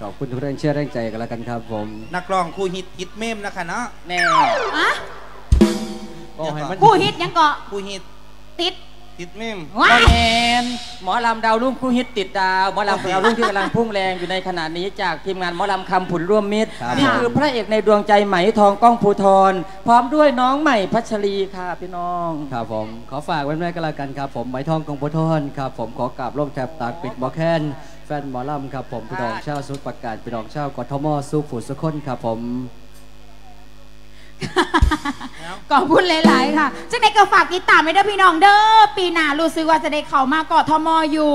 ขอบคุณทุกแรงเชื่อแรงใจกันแล้วกันครับผม นักร้องคู่ฮิตฮิตเมมนะคะเนาะแน่อะก็ให้มันผู้ฮิตยังเกาะคู่ฮิตติด ฮิตเมมว้าก็ยแมนหมอลำดาวรุ่งคู่ฮิตติดดาว หมอลำดาวรุ่งที่กำลังพุ่งแรงอยู่ในขณะนี้จากทีมงานหมอลำคำผุนร่วมมิตร ครับ นี่คือพระเอกในดวงใจไหมทองก้องภูทรพร้อมด้วยน้องใหม่พัชรีค่ะพี่น้อง ครับผมขอฝากไว้แม่กันแล้วกันครับผมไม้ทองกองโพทอนครับผมขอกราบร่มแทบตากปิดหมอแคนแฟนหมอลำครับผมพี่น้องชาวสุดประกาศพี่น้องชาวกทมสู้ผู้สุขคนครับผม ขอบคุณหลายๆค่ะจังไดก็ฝากติดตามไว้เด้อพี่น้องเด้อ ปีหน้ารู้สึกว่าจะได้เข้ามากอทมอยู่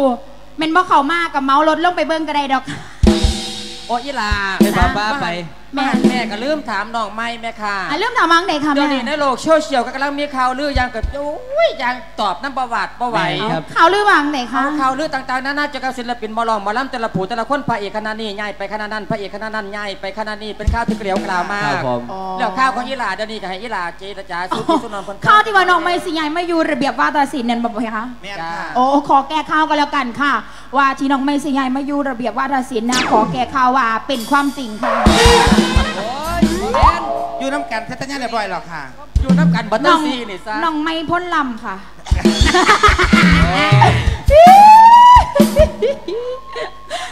แม่นบ่เข้ามากับเมารถลงไปเบิ่งก็ได้ดอก โอ้ยลาเป็นบ้าบ้าไป แม่แม่ก็ลืมถามน้องไม่แม่ค่ะอะเริ่มถามมังไหนคะเดี๋แม่ยวนี้ในโลกโซเชียลก็กำลังมีข่าวลือยังเกิดโอ้ยยังตอบน้ำประวัติประไหวแม่ครับข่าวลือวังไหนคะเอาข่าวลือต่างๆนานาเกี่ยวกับศิลปินหมอลองหมอลำแต่ละผู้แต่ละคนพระเอกคณะนี้ใหญ่ไปคณะนั้นพระเอกคณะนั้นใหญ่ไปคณะนี้เป็นข่าวที่เกลียวกล่าวมาครักบผมอ๋อแล้วข่าวของอีหลาเดี๋ยวนี้ก็ให้อีหลาเจรจาสู้ที่สุนทรคนข่าวที่ว่าน้องไม่สิยายมาอยู่ระเบียบวาทศิลป์นั่นบ่บ่คะแม่นค่ะโอ้ขอแก้ข่าวกันแล้วกันค่ะ ว่าที่น้องไม่สิยายมาอยู่ระเบียบวาทศิลป์นะขอแก้ข่าวว่าเป็นความจริงค่ะ โอ้ยแม่นอยู่น้ำกันเทศนาเรียบร้อยหรอกค่ะ อยู่น้ำกันบัตเตอน้องร์ซีนี่ซะน้องไม่พ้นลำค่ะ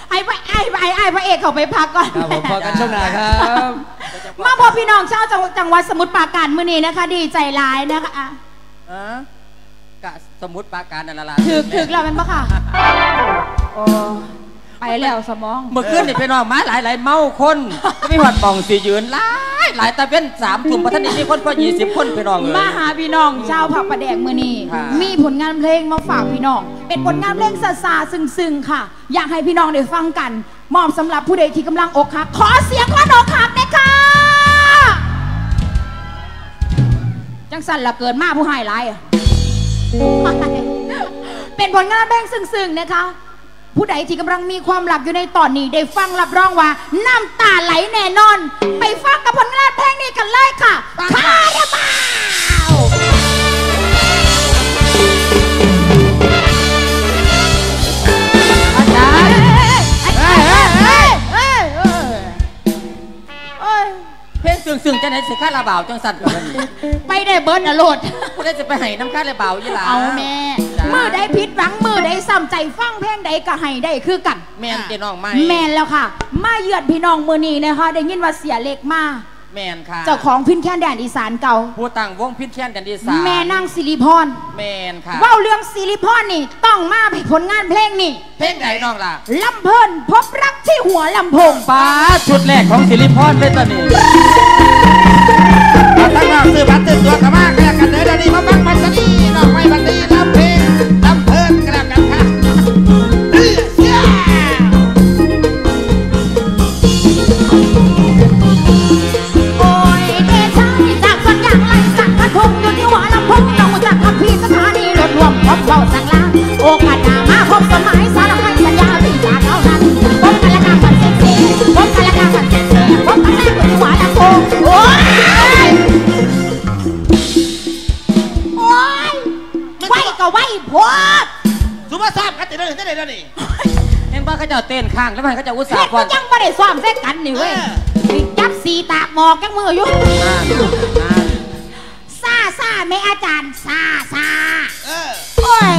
ให้ไปไอ้ไปไอ้พระเอกเขาไปพักก่อน ครับผมพอกันช่วงหน้าครับมาพบพี่น้องชาวจังหวัดจังหวัดสมุทรปราการมื้อนี้นะคะ ดีใจร้ายนะคะอะฮะกะสมมุติปราการนั่นละล่ะถึกถึกแล้วเป็นปะค่ะโอ้ ไปแล้วสมอง เมื่อคืนนี่พี่น้องมาหลายหลายๆเมาคนก็มีหอดป่องสียืนหลายหลายตะเป็นสามถุ่มพัฒนิมีคนกว่ายี่สิบคนพี่น้องเลยมาหาพี่น้องชาวผักประแดงมือนี้ค่ะมีผลงานเพลงมาฝากพี่น้อง เป็นผลงานเพลงซาซาๆซึ้งๆค่ะ อยากให้พี่น้องได้ฟังกัน มอบสำหรับผู้ใดที่กำลังอกหักขอเสียงว่าอกหักหน่อยค่ะจังสันละเกิดมาผู้ให้ร้ายอะเป็นผลงานเพลงซึ้งๆนะคะ ผู้ใดที่กำลังมีความหลับอยู่ในตอนนี้ ได้ฟังรับรองว่า น้ำตาไหลแน่นอน ไปฟังกับผลงานเพลงนี้กันเลยค่ะคาราบาวอาจารย์เอ้ยเอ้ยเอ้ยเอ้ยเอ้ยเอ้ยเพลงซึ้งๆจะไหนสิค่าระบาวจังสัตว์กันนี่ไปได้เบิร์ดอะโหลด ผู้จะไปให้น้ำค่าระบายี่หลาเอาแม่มือได้ผิดหวังมือได้ซ้ำใจฟังเพลงใดก็ให้ได้คือกัน แม่นเจน้องไหมแมนแล้วค่ะ มาเยือนพี่น้องมือนี้นะคะได้ยินว่าเสียเล็กมาแม่นค่ะเจ้าของพินแคนแดนอีสานเก่าผู้ตั้งวงพิษแค้นกันดีสานแม่นางสิริพรแม่นค่ะเว้าเรื่องสิริพรนี่ต้องมาผลงานเพลงนี่ เพลงไหนน้องล่ะลำเพลินพบรักที่หัวลำโพงป้าชุดแรกของสิริพรเลยตอนนี้มาตั้งนอกซื้อบัตรซื้อตัวกระมาก นี้มาฟังพัชรีน้องไม่บัตรีรับเพลงรับเพลินกันแล้วกันค่ะเอ้ยเสียโอ้ยเดชะจากสัญญาณไล่สักกระทงอยู่ที่หัวลำโพงต้องจากคำพีสถานีรถรวมพบเบาสังลาโอกาสหน้ามาพบสมัยสารพันสัญญาที่จากเท่านั้นพบกัน ก็ไหวโพดสุภาพทราบกันติดเลยได้เลยเดี๋ยวนี้เห็นว่าเขาเจะเต้นข้างแล้วมันเขาเจะอุตส่าเฮ็ดห์ก็ก่อนยังไม่ได้ซ้อมเส้กันนี่เว้ยเออ สิจับสีตากหมอกจังมืออยู่อ่าอ่าซาซาแม่อาจารย์ซาซาเออ โอ้ย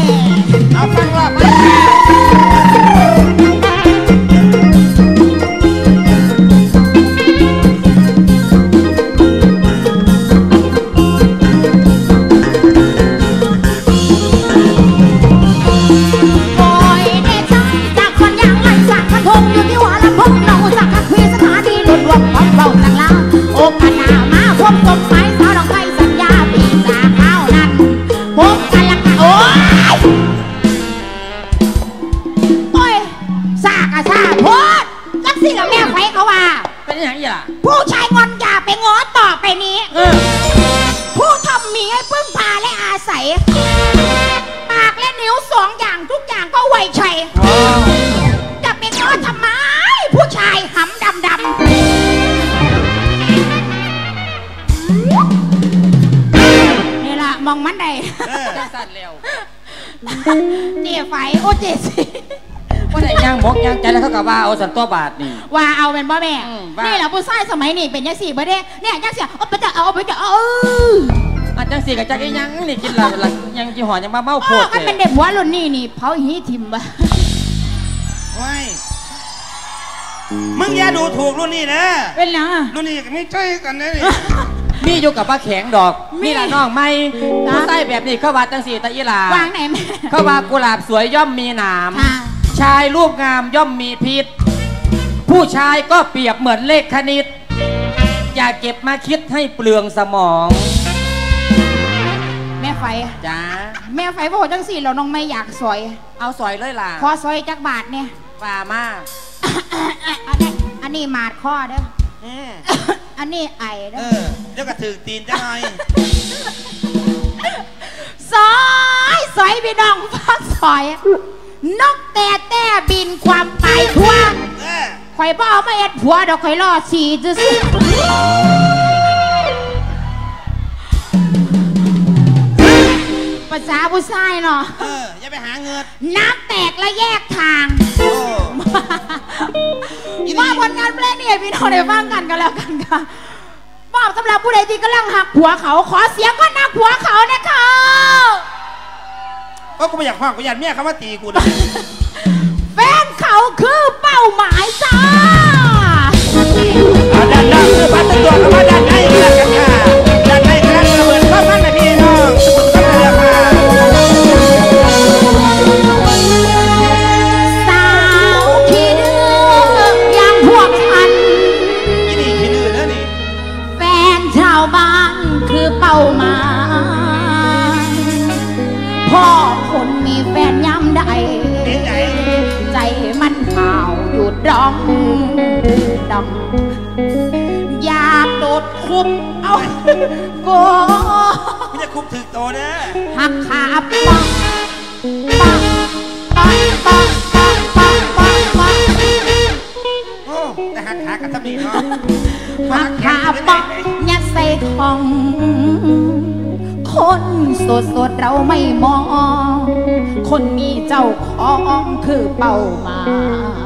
ที่หัวลำโพงเราสักกะพีสถานีรถรวมพบเบาสังลาโอกาสหน้ามาพบสมหมายสาวดอกไทยสัญญาปีสาข้าวนั้นพบกันละกันโอ้ยโอ้ยซากะซาโพดจักสิกับแม่ไฟเขาว่า เป็นอย่างนี้ล่ะ ผู้ชายงอนอย่าไปง้อต่อไปนี้ เออ ผู้ทำมีให้พึ่งพาและอาศัย ปากและนิ้วสองอย่างทุกอย่างก็ไวชัย จะไปง้อทำไม ผู้ชายหำดำดำนี่ล่ะมองมันได้เออจังสัตว์เร็วเจ๊ไฟโอ้เจ๊สิว่าได้ย่างหมกย่างใจแล้วเขาก็ว่าเอาสันตัวบาทนี่ว่าเอาเป็นบ่แม่อืมว่านี่แหละผู้ชายสมัยนี้เป็นยังสี่บ่เด้เนี่ยยังเสียเอาไปจะเอาเอาไปจะเอาอันจังสี่กับจักอีหยังนี่กินและละยังจีหอยังมาเมาโพโอ้ดกันเลเป็นยเด็กหัวรุ่นนี้นี่เผาหีทิมบ่ไว้ มึงอย่าดูถูกรุ่นนี้นะ เป็นหยังอะรุ่นนี้ก็ไม่ใช่กันนะนี่ มีอยู่กับป้าแข็งดอก มีมีละน้องไม่นะผู้ใต้แบบนี้เขาว่าจังสี่ตะอีหลา วางไหนแม่เขาว่ากุหลาบสวยย่อมมีหนาม ค่ะชายรูปงามย่อมมีพิษ ผู้ชายก็เปรียบเหมือนเลขคณิต อย่าเก็บมาคิดให้เปลืองสมองแม่ไฟ จ้าแม่ไฟบอกจังสี่เราน้องไม่อยากสวย เอาสอยเลยล่ะ ขอซอยจักบาทเนี่ย ป่ามาก อันนี้อันนี้หมาดข้อเด้ออืมอันนี้ไอเด้เอออเดี๋ยวก็ถือตีนจะหน่อยซอยซอยพี่น้องฟักซอย นกแต่แต่บินความไปทั่วเออข่อยบ่เอามาเอ็ดผัวดอกข่อยรอสีจะสิภาษาผู้ชายเนาะ เอออย่าไปหาเงิน น้ำแตกและแยกทางโอ้อีนี่มาผ ลงานเพลงนี้ให้พี่น้องได้ฟังกันกันแล้วกันค่ะมอบสำหรับผู้ใดที่กำลังหักผัวเขา ขอเสียงก็นักผัวเขานะคะก็กูไม่อยากฟังกูอยากเมียเขามาตีกูนะแฟนเขาคือเป้าหมายจ้าเอา ดองดองอยากโดดคุบเอาโกกูจะคุบถึกโตเด้อหักขาปังปังปังปังปังปังปังปังโอ้แต่หักขากันทำนี่เนาะหักขาปังยัดใส่ของคนสดสดเราไม่มอง คนมีเจ้าของคือเป้าหมาย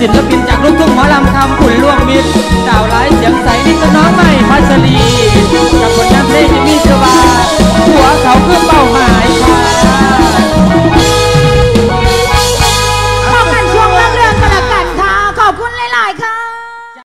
ศิลปินจากลูกทุ่งหมอลำคำคุณล่วงมิตรสาวร้ายเสียงใสนี่ก็น้องมา